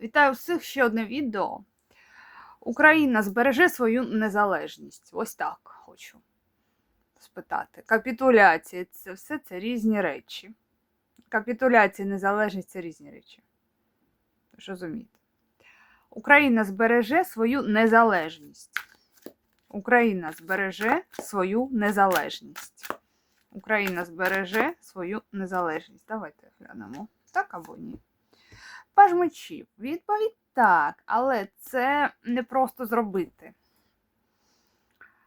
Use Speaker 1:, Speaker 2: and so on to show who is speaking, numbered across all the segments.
Speaker 1: Вітаю всіх ще одне відео. Україна збереже свою незалежність. Ось так хочу спитати. Капітуляція це все це різні речі. Капітуляція незалежність це різні речі. Розумієте? Україна збереже свою незалежність. Україна збереже свою незалежність. Україна збереже свою незалежність. Давайте глянемо. Так або ні. Паж мечів. Відповідь так, але це не просто зробити.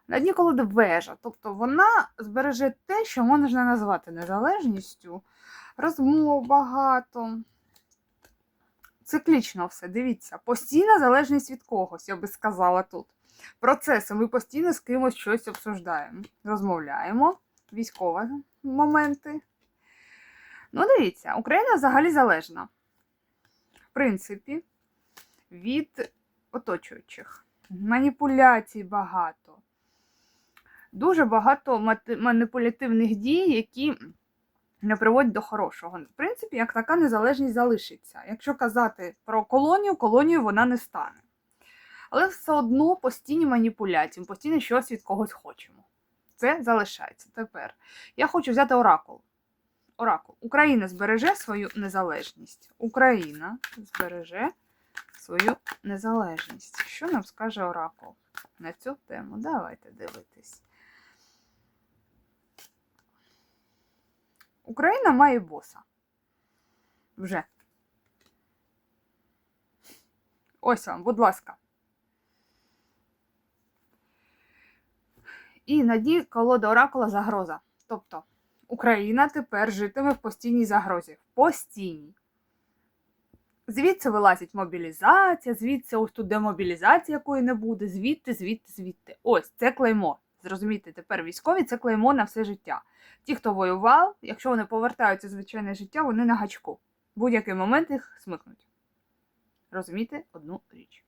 Speaker 1: На дні колоди вежа. Тобто вона збереже те, що можна назвати незалежністю. Розмов багато. Циклічно все, дивіться, постійна залежність від когось, я би сказала тут. Процеси. Ми постійно з кимось щось обсуждаємо, розмовляємо, військові моменти. Ну, дивіться, Україна взагалі залежна принципі, від оточуючих. Маніпуляцій багато. Дуже багато маніпулятивних дій, які не приводять до хорошого. В принципі, як така незалежність залишиться. Якщо казати про колонію, колонію вона не стане. Але все одно постійні маніпуляції, постійно щось від когось хочемо. Це залишається. Тепер я хочу взяти оракул. Оракул. Україна збереже свою незалежність. Україна збереже свою незалежність. Що нам скаже Оракул на цю тему? Давайте дивитись. Україна має боса. Вже. Ось вам, будь ласка. І на дні колода Оракула загроза. Тобто Україна тепер житиме в постійній загрозі. В постійній. Звідси вилазить мобілізація, звідси ось тут демобілізація, якої не буде, звідти, звідти, звідти. Ось це клеймо. Зрозумійте, тепер військові це клеймо на все життя. Ті, хто воював, якщо вони повертаються в звичайне життя, вони на гачку. В будь-який момент їх смикнуть. Розумієте одну річ.